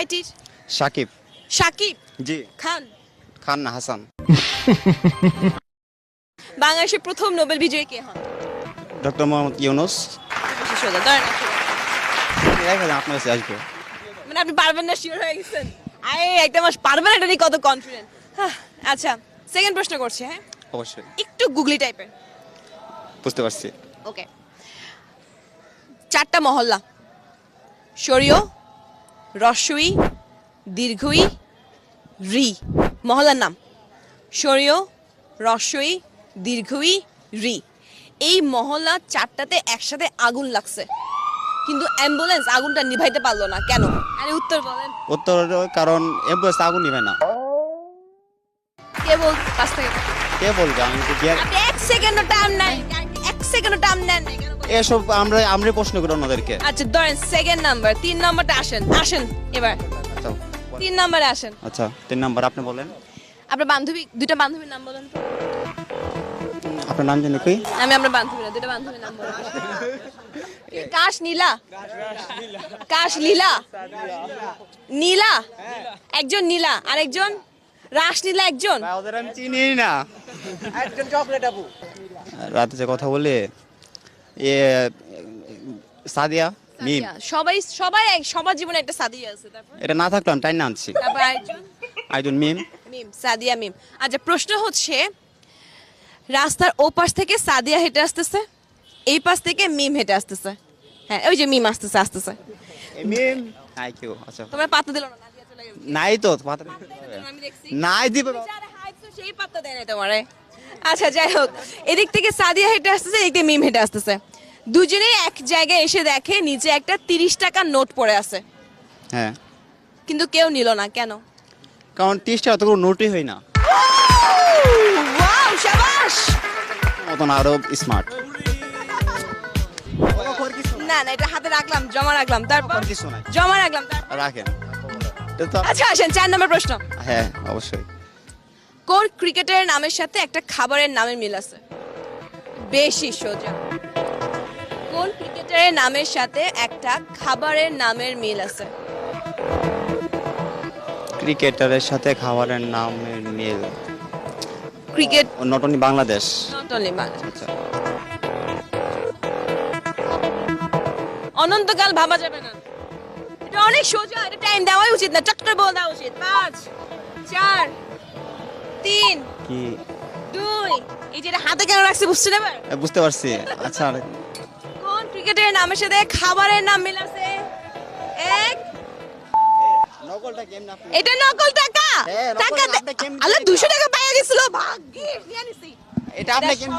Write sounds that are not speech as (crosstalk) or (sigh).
ভাইটির সাকিব। সাকিব? জি। খান? খান না হাসান। (laughs) বাংলাদেশের প্রথম নোবেল বিজয়ী কে হন? ডক্টর মোহাম্মদ ইউনুস। সোজা ধরেন আপনার কাছে আসব। মানে আপনি পারবেন না শিওর হয়ে গেছেন। আরে একটা মাস পারবেন এটা নিয়ে কত কনফিডেন্ট আচ্ছা সেকেন্ড প্রশ্ন করছি হ্যাঁ? অবশ্যই। একটু গুগলি টাইপের বুঝতে পারছি। ওকে চারটা মহল্লা। সরিয় রস্বই দীর্ঘই রি মহল্লার নাম। সরিয় রস্বই দীর্ঘই রি। এই মহল্লা চারটাতে একসাথে আগুন লাগছে। কিন্তু অ্যাম্বুলেন্স আগুনটা নিভাইতে পারল না। কেন? আরে উত্তর বলেন। উত্তর কারণ অ্যাম্বুলেন্স আগুন নিভায় না। কে বল কাছ থেকে। কে বলবে? আমি তো এক সেকেন্ডও টাইম নাই এক সেকেন্ডও টাইম নেন? এসব আমরা আমরা প্রশ্ন করি অন্যদেরকে আচ্ছা ধরেন সেকেন্ড নাম্বার তিন নাম্বারটা আসেন আসেন এবার। আচ্ছা। তিন নাম্বারে আসেন। আচ্ছা তিন নাম্বার আপনি বলেন। আপনার বান্ধবী দুইটা বান্ধবীর নাম বলেন তো। আপনার নাম জানি কি? আমি আপনার বান্ধবী না দুইটা বান্ধবীর নাম বলেন। (laughs) কাশ নীলা? কাশ লীলা নীলা? একজন নীলা আরেকজন? রাস নীলা একজন? ওদের আমি চিনি না। একজন চকলেট আপু রাতে যে কথা বলে সাদিয়া? মিম। সবাই সবাই সবার জীবনে একটা সাদিয়া আছে তারপর? এটা না থাকলে আমি টাইম না আনছি। তারপর আইজন মিম? মিম সাদিয়া মিম। আচ্ছা প্রশ্ন হচ্ছে রাস্তার ও পাশ থেকে সাদিয়া হেঁটে আসতেছে এই পাশ থেকে মিম হেঁটে আসতেছে। হ্যাঁ ওই যে মিম আসতেছে আসতেছে। মিম? নাই কেউ আচ্ছা। তোমরা পাত্তা দিল না নাই তো দেখছি। নাই দিবে সেই পাত্তা দেয় না তোমারে। আচ্ছা যাই হোক। এদিক থেকে সাদিয়া হেঁটে আসতেছে এদিক থেকে মিম হেঁটে আসতেছে। দুজনেই এক জায়গায় এসে দেখে নিচে একটা তিরিশ টাকার নোট পড়ে আছে। হ্যাঁ। কিন্তু কেউ নিল না কেন? কারণ টিসটা অত কোনো নোটই হয় না। ওয়াও শাবাশ মতন আরও স্মার্ট না না এটা হাতে রাখলাম জমা রাখলাম তারপর কিছু নাই। জমা রাখলাম তারপর রাখেন। এটা তো আচ্ছা আসেন চার নম্বর প্রশ্ন। হ্যাঁ অবশ্যই। কোন ক্রিকেটারের নামের সাথে একটা খাবারের নামের মিল আছে। বেশি সোজা। কোন ক্রিকেটারের নামের সাথে একটা খাবারের নামের মিল আছে। ক্রিকেটারের সাথে খাবারের নামের মিল। Cricket not only Bangladesh. Not only Bangladesh. আচ্ছা। অনন্তকাল ভাবা যাবে না। এটা অনেক সোজা এটা টাইম দেওয়াই উচিত না। চট করে বলে দেওয়া উচিত। পাঁচ চার তিন কি? দুই। এই যে এটা হাতে কেন রাখছে বুঝছেন এবার? বুঝতে পারছি। আচ্ছা কোন ক্রিকেটের নামের সাথে খাবারের নাম মিল আছে। এক। নকলটা গেম না এটা নকল টাকা? হ্যাঁ, টাকা আল্লাহ দিলেন? দুশো টাকা পাইয়া গেছিল। ভাগ্যে নিয়ে নিছি এটা আপনি কেমন